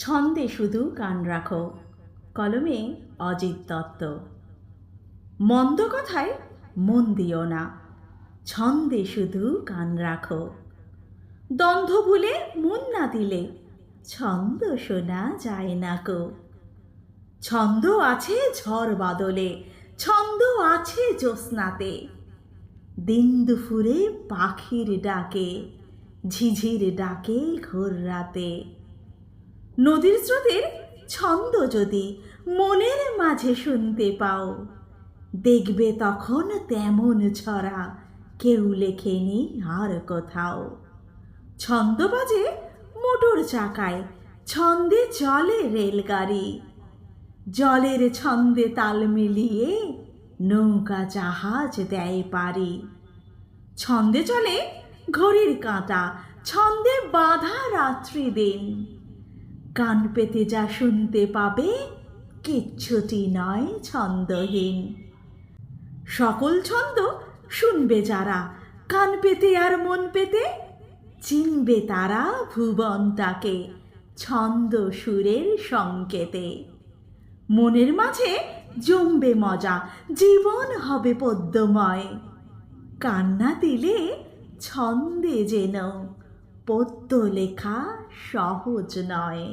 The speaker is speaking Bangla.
ছন্দে শুধু কান রাখো। কলমে অজিত দত্ত। মন্দ কথায় মন দিও না। ছন্দে শুধু কান রাখো। দ্বন্দ্ব ভুলে মন না দিলে ছন্দ শোনা যায় না কো। ছন্দ আছে ঝড় বাদলে, ছন্দ আছে জ্যোৎস্নাতে। দিন দুপুরে পাখির ডাকে, ঝিঝির ডাকে ঘোর রাতে। নদীর স্রোতের ছন্দ যদি মনের মাঝে শুনতে পাও, দেখবে তখন তেমন ছড়া কেউ লেখেনি আর কোথাও। ছন্দ বাজে মোটর চাকায়, ছন্দে চলে রেলগাড়ি। জলের ছন্দে তাল মিলিয়ে নৌকা জাহাজ দেয় পারি ছন্দে চলে ঘড়ির কাঁটা, ছন্দে বাঁধা রাত্রি দিন কান পেতে যা শুনতে পাবে, কিচ্ছুটি নয় ছন্দহীন। সকল ছন্দ শুনবে যারা কান পেতে আর মন পেতে, চিনবে তারা ভুবনটাকে, ছন্দ সুরের সংকেতে। মনের মাঝে জমবে মজা, জীবন হবে পদ্যময় কান্না দিলে ছন্দে যেন পদ্য লেখা সহজ নয়।